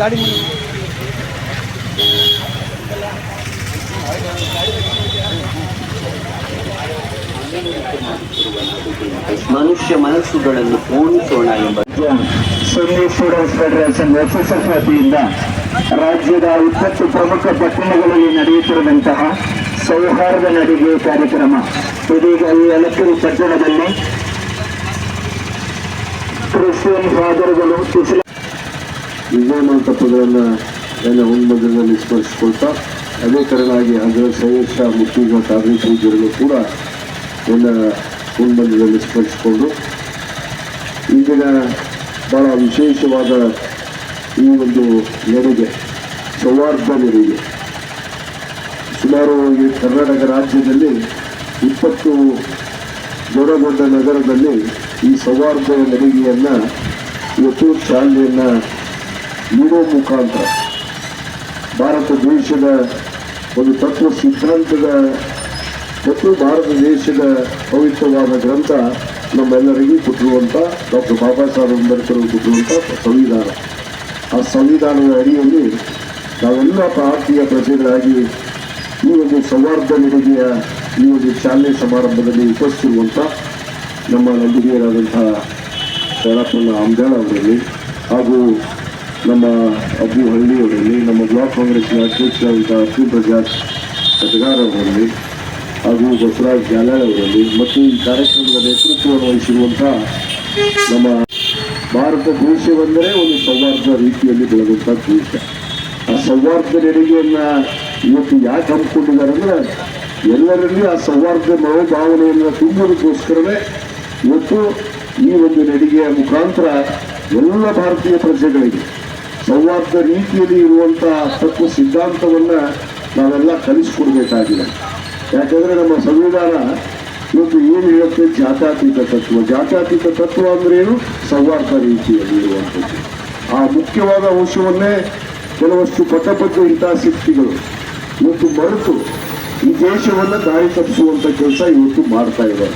ಗಾಡಿ ಮನುಷ್ಯ ಮನಸ್ಸುಗಳನ್ನು ಪೂರ್ಣಿಸೋಣ ಎಂಬ ಸೊನ್ನೆ ಸ್ಟೂಡೆಂಟ್ಸ್ ಫೆಡರೇಷನ್ ಎಸ್ಎಸ್ಎಫ್ ವತಿಯಿಂದ ರಾಜ್ಯದ ಇಪ್ಪತ್ತು ಪ್ರಮುಖ ಪಟ್ಟಣಗಳಲ್ಲಿ ನಡೆಯುತ್ತಿರುವಂತಹ ಸೌಹಾರ್ದ ನಡಿಗೆ ಕಾರ್ಯಕ್ರಮ. ಇದೀಗ ಈ ಅಲಪಿರಿ ಪಟ್ಟಣದಲ್ಲಿ ಕ್ರಿಶ್ಚಿಯನ್ ಫಾದರ್ಗಳು ಇಸ್ಲಾಂ ವಿಜಯ ಮಂಟಪಗಳನ್ನು ನನ್ನ ಹುಣ್ಮದಲ್ಲಿ ಸ್ಮರಿಸಿಕೊಳ್ತಾ ಅದೇ ತರನಾಗಿ ಅದರ ಶ್ರೇಯಸ್ಸ ಮುಖ್ಯ ಸಾಧನೆ ಪೂಜೆಗಳು ಕೂಡ ನನ್ನ ಹುಣ್ಮಂದಿರಲ್ಲಿ ಸ್ಮರಿಸಿಕೊಂಡು ಇಂದಿನ ಬಹಳ ವಿಶೇಷವಾದ ಈ ಒಂದು ನೆರೆಗೆ ಸೌಹಾರ್ದ ನಡಿಗೆ ಸುಮಾರು ಕರ್ನಾಟಕ ರಾಜ್ಯದಲ್ಲಿ ಇಪ್ಪತ್ತು ದೊಡ್ಡ ನಗರದಲ್ಲಿ ಈ ಸೌಹಾರ್ದ ನಡಿಗೆಯನ್ನು ಇವತ್ತು ಚಾಲನೆಯನ್ನು ನೀಡೋ ಮುಖಾಂತರ. ಭಾರತ ದೇಶದ ಒಂದು ತತ್ವ ಸಿದ್ಧಾಂತದ ಮತ್ತು ಭಾರತ ದೇಶದ ಪವಿತ್ರವಾದ ಗ್ರಂಥ ನಮ್ಮೆಲ್ಲರಿಗೂ ಕೊಟ್ಟಿರುವಂಥ ಡಾಕ್ಟರ್ ಬಾಬಾ ಸಾಹೇಬ್ ಅಂಬೇಡ್ಕರ್ ಕೊಟ್ಟಿರುವಂಥ ಸಂವಿಧಾನ. ಆ ಸಂವಿಧಾನದ ಅಡಿಯಲ್ಲಿ ನಾವೆಲ್ಲ ಭಾರತೀಯ ಪ್ರಜೆಗಳಾಗಿ ಈ ಒಂದು ಸೌಹಾರ್ದ ನಡಿಗೆಯ ಈ ಒಂದು ಚಾಲನೆ ಸಮಾರಂಭದಲ್ಲಿ ಉಪಸ್ಥಿರುವಂಥ ನಮ್ಮ ನಂಬಿಕೆಯರಾದಂತಹ ಶರಪ್ಪನ ಅಂಬೇಡ ಅವರಲ್ಲಿ ಹಾಗೂ ನಮ್ಮ ಅಬ್ಬು ಹಳ್ಳಿಯವರಲ್ಲಿ ನಮ್ಮ ಬ್ಲಾಕ್ ಕಾಂಗ್ರೆಸ್ನ ಅಧ್ಯಕ್ಷರಾದಂಥ ಅಬ್ಬು ಕಟಗಾರ್ ಅವರಲ್ಲಿ ಹಾಗೂ ಬಸವರಾಜ್ ಜಾಲಾಳ್ ಅವರಲ್ಲಿ ಮತ್ತು ಈ ಕಾರ್ಯಕ್ರಮದ ನೇತೃತ್ವವನ್ನು ವಹಿಸಿರುವಂಥ ನಮ್ಮ ಭಾರತ ದೇಶವೆಂದರೆ ಒಂದು ಸೌಹಾರ್ದ ರೀತಿಯಲ್ಲಿ ಬೆಳೆದಂಥ ದೇಶ ಆ ಸೌಹಾರ್ದ ನಡಿಗೆಯನ್ನು ಇವತ್ತು ಯಾಕೆ ಹಮ್ಮಿಕೊಂಡಿದ್ದಾರೆ ಅಂದರೆ ಎಲ್ಲರಲ್ಲಿ ಆ ಸೌಹಾರ್ದ ಮನೋಭಾವನೆಯನ್ನು ತುಂಬುವುದಕ್ಕೋಸ್ಕರವೇ ಇವತ್ತು ಈ ಒಂದು ನಡಿಗೆಯ ಮುಖಾಂತರ ಎಲ್ಲ ಭಾರತೀಯ ಪ್ರಜೆಗಳಿಗೆ ಸೌಹಾರ್ದ ರೀತಿಯಲ್ಲಿ ಇರುವಂಥ ತತ್ವ ಸಿದ್ಧಾಂತವನ್ನು ನಾವೆಲ್ಲ ಕಲಿಸ್ಕೊಡ್ಬೇಕಾಗಿದೆ. ಯಾಕಂದ್ರೆ ನಮ್ಮ ಸಂವಿಧಾನ ಇವತ್ತು ಏನು ಹೇಳುತ್ತೆ? ಜಾತ್ಯಾತೀತ ತತ್ವ. ಜಾತ್ಯಾತೀತ ತತ್ವ ಅಂದ್ರೆ ಏನು? ಸೌಹಾರ್ದ ರೀತಿಯಲ್ಲಿ ಇರುವಂಥದ್ದು. ಆ ಮುಖ್ಯವಾದ ಅಂಶವನ್ನೇ ಕೆಲವಷ್ಟು ಪಟಪಟ್ಟು ಇಂತಹ ಶಕ್ತಿಗಳು ಇವತ್ತು ಮರೆತು ಈ ದೇಶವನ್ನು ದಾರಿ ತಪ್ಪಿಸುವಂಥ ಕೆಲಸ ಇವತ್ತು ಮಾಡ್ತಾ ಇದೆ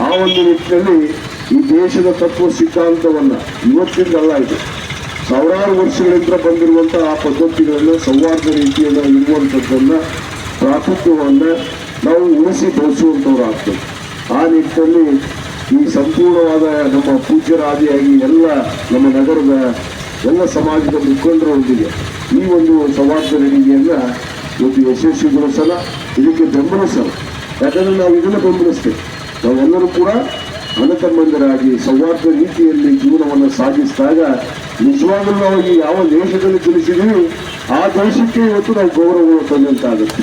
ಆ ಒಂದು ನಿಟ್ಟಿನಲ್ಲಿ ಈ ದೇಶದ ತತ್ವ ಸಿದ್ಧಾಂತವನ್ನು ಇವತ್ತಿಂದಲ್ಲ ಇದು. ಸಾವಿರಾರು ವರ್ಷಗಳಿಂದ ಬಂದಿರುವಂಥ ಆ ಪದ್ಧತಿಗಳನ್ನು, ಸೌಹಾರ್ದ ರೀತಿಯಿಂದ ಇರುವಂಥದ್ದನ್ನು ಪ್ರಾಕೃತ್ಯವನ್ನು ನಾವು ಉಳಿಸಿ ಬೆಳೆಸುವಂಥವ್ರಾಗ್ತದೆ ಆ ನಿಟ್ಟಿನಲ್ಲಿ ಈ ಸಂಪೂರ್ಣವಾದ ನಮ್ಮ ಪೂಜ್ಯರಾದಿಯಾಗಿ ಎಲ್ಲ ನಮ್ಮ ನಗರದ ಎಲ್ಲ ಸಮಾಜದ ಮುಖಂಡರೊಂದಿಗೆ ಈ ಒಂದು ಸೌಹಾರ್ದ ನಡಿಗೆಯನ್ನು ಇವತ್ತು ಯಶಸ್ವಿಗೊಳಿಸಲ್ಲ, ಇದಕ್ಕೆ ಬೆಂಬಲಿಸಲ್ಲ. ಯಾಕಂದರೆ ನಾವು ಇದನ್ನು ಬೆಂಬಲಿಸ್ತೇವೆ. ನಾವೆಲ್ಲರೂ ಕೂಡ ತಮ್ಮಂದಿರಾಗಿ ಸೌಹಾರ್ದ ರೀತಿಯಲ್ಲಿ ಜೀವನವನ್ನು ಸಾಗಿಸಿದಾಗ ನಿಜವಾಗಲೂ ಯಾವ ದೇಶದಲ್ಲಿ ತಿಳಿಸಿದ್ದೀವಿ ಆ ದೇಶಕ್ಕೆ ಇವತ್ತು ನಾವು ಗೌರವವನ್ನು ತಂದಂತಾಗುತ್ತೆ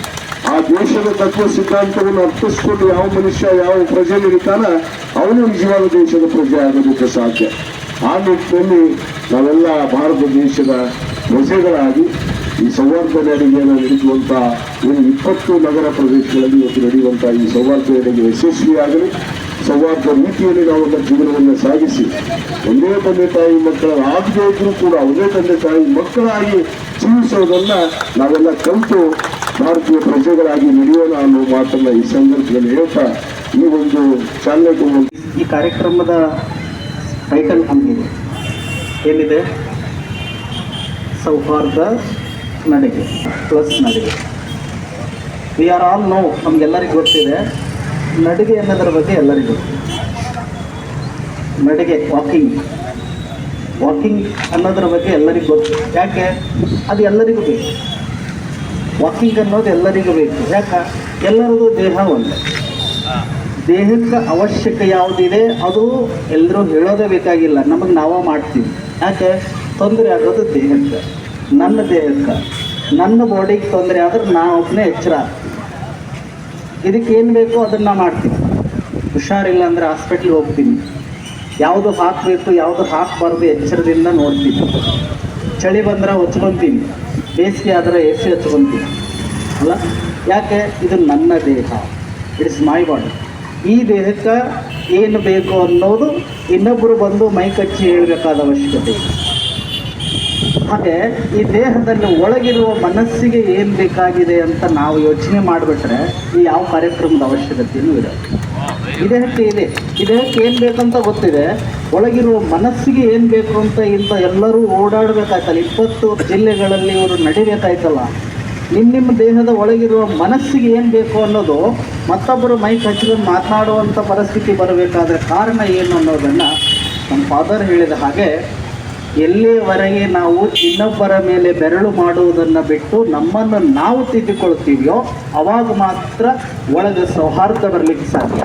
ಆ ದೇಶದ ತತ್ವ ಸಿದ್ಧಾಂತವನ್ನು ಅರ್ಥಿಸ್ಕೊಂಡು ಯಾವ ಮನುಷ್ಯ ಯಾವ ಪ್ರಜೆ ಅವನು ನಿಜವಾದ ದೇಶದ ಪ್ರಜೆ ಆಗೋದಕ್ಕೆ ಸಾಧ್ಯ. ಆ ನಿಟ್ಟಿನಲ್ಲಿ ನಾವೆಲ್ಲ ಭಾರತ ದೇಶದ ಪ್ರಜೆಗಳಾಗಿ ಈ ಸೌಹಾರ್ದ ನಡಿಗೆಯನ್ನು ನಡೆಸುವಂಥ ಇಪ್ಪತ್ತು ನಗರ ಪ್ರದೇಶಗಳಲ್ಲಿ ಇವತ್ತು ನಡೆಯುವಂಥ ಈ ಸೌಹಾರ್ದ ನಡಿಗೆ ಯಶಸ್ವಿಯಾಗಲಿ. ಸೌಹಾರ್ದ ರೀತಿಯಲ್ಲಿ ನಾವು ನಮ್ಮ ಜೀವನವನ್ನು ಸಾಗಿಸಿ, ಒಂದೇ ತಂದೆ ತಾಯಿ ಮಕ್ಕಳ ಆಗದೇ ಇದ್ರೂ ಕೂಡ, ಒಂದೇ ತಂದೆ ತಾಯಿ ಮಕ್ಕಳಾಗಿ ಜೀವಿಸೋದನ್ನ ನಾವೆಲ್ಲ ಕಲಿತು ಭಾರತೀಯ ಪ್ರಜೆಗಳಾಗಿ ನಡೆಯೋಣ ಅನ್ನೋ ಮಾತನ್ನ ಈ ಸಂದರ್ಭದಲ್ಲಿ ಹೇಳ್ತಾ ಈ ಒಂದು ಚಾಲನೆಗೂ ಈ ಕಾರ್ಯಕ್ರಮದ ಟೈಟಲ್ ಹಂಗಿದೆ. ಏನಿದೆ? ಸೌಹಾರ್ದ ನಡಿಗೆ ಪ್ಲಸ್ ನಡಿಗೆ. ವಿ ಆರ್ ಆಲ್ ನೋ ನಮಗೆಲ್ಲರಿಗೂ ಗೊತ್ತಿದೆ ನಡಿಗೆ ಅನ್ನೋದ್ರ ಬಗ್ಗೆ ಎಲ್ಲರಿಗೂ ನಡಿಗೆ ವಾಕಿಂಗ್ ವಾಕಿಂಗ್ ಅನ್ನೋದ್ರ ಬಗ್ಗೆ ಎಲ್ಲರಿಗೂ ಗೊತ್ತು. ಯಾಕೆ? ಅದು ಎಲ್ಲರಿಗೂ ಬೇಕು. ವಾಕಿಂಗ್ ಅನ್ನೋದು ಎಲ್ಲರಿಗೂ ಬೇಕು. ಯಾಕೆ? ಎಲ್ಲರದು ದೇಹ ಒಂದೇ. ದೇಹಕ್ಕೆ ಅವಶ್ಯಕ ಯಾವುದಿದೆ, ಅದು ಎಲ್ಲರೂ ಹೇಳೋದೇ ಬೇಕಾಗಿಲ್ಲ. ನಮಗೆ ನಾವೇ ಮಾಡ್ತೀವಿ. ಯಾಕೆ? ತೊಂದರೆ ಆಗೋದು ದೇಹಕ್ಕೆ. ನನ್ನ ದೇಹಕ್ಕೆ. ನನ್ನ ಬಾಡಿಗೆ ತೊಂದರೆ ಆದ್ರೆ ನಾ ಒಬ್ಬನೇ ಎಚ್ಚರ. ಇದಕ್ಕೆ ಏನು ಬೇಕೋ ಅದನ್ನು ಮಾಡ್ತೀನಿ. ಹುಷಾರಿಲ್ಲ ಅಂದರೆ ಹಾಸ್ಪಿಟ್ಲಿಗೆ ಹೋಗ್ತೀನಿ. ಯಾವುದು ಹಾಕಬೇಕು ಯಾವುದು ಹಾಕಬಾರ್ದು ಎಚ್ಚರದಿಂದ ನೋಡ್ತೀನಿ. ಚಳಿ ಬಂದ್ರೆ ಹೊಚ್ಕೊತೀನಿ ಬೇಸಿಗೆ ಆದರೆ ಎ ಸಿ ಹಚ್ಕೊತೀನಿ ಅಲ್ಲ? ಯಾಕೆ? ಇದು ನನ್ನ ದೇಹ. ಇಟ್ಸ್ ಮೈ ಬಾಡಿ ಈ ದೇಹಕ್ಕೆ ಏನು ಬೇಕು ಅನ್ನೋದು ಇನ್ನೊಬ್ಬರು ಬಂದು ಮೈ ಕಚ್ಚಿ ಹೇಳಬೇಕಾದ ಅವಶ್ಯಕತೆ ಹಾಗೆ ಈ ದೇಹದಲ್ಲಿ ಒಳಗಿರುವ ಮನಸ್ಸಿಗೆ ಏನು ಬೇಕಾಗಿದೆ ಅಂತ ನಾವು ಯೋಚನೆ ಮಾಡಿಬಿಟ್ರೆ ಈ ಯಾವ ಕಾರ್ಯಕ್ರಮದ ಅವಶ್ಯಕತೆಯೂ ಇದೆ ಈ ದೇಹಕ್ಕೆ ಇದೆ. ಈ ದೇಹಕ್ಕೆ ಏನು ಬೇಕಂತ ಗೊತ್ತಿದೆ. ಒಳಗಿರುವ ಮನಸ್ಸಿಗೆ ಏನು ಬೇಕು ಅಂತ ಇಂಥ ಎಲ್ಲರೂ ಓಡಾಡಬೇಕಾಯ್ತಲ್ಲ. ಇಪ್ಪತ್ತು ಜಿಲ್ಲೆಗಳಲ್ಲಿ ಇವರು ನಡಿಬೇಕಾಯ್ತಲ್ಲ. ನಿಮ್ಮ ನಿಮ್ಮ ದೇಹದ ಒಳಗಿರುವ ಮನಸ್ಸಿಗೆ ಏನು ಬೇಕು ಅನ್ನೋದು ಮತ್ತೊಬ್ಬರು ಮೈಕ್ ಹಚ್ಕೊಂಡು ಮಾತನಾಡುವಂಥ ಪರಿಸ್ಥಿತಿ ಬರಬೇಕಾದ್ರೆ ಕಾರಣ ಏನು ಅನ್ನೋದನ್ನು ನಮ್ಮ ಫಾದರ್ ಹೇಳಿದ ಹಾಗೆ ಎಲ್ಲಿಯವರೆಗೆ ನಾವು ಇನ್ನೊಬ್ಬರ ಮೇಲೆ ಬೆರಳು ಮಾಡುವುದನ್ನು ಬಿಟ್ಟು ನಮ್ಮನ್ನು ನಾವು ತಿದ್ದುಕೊಳ್ತೀವಿಯೋ ಅವಾಗ ಮಾತ್ರ ಒಳಗೆ ಸೌಹಾರ್ದ ಬರಲಿಕ್ಕೆ ಸಾಧ್ಯ.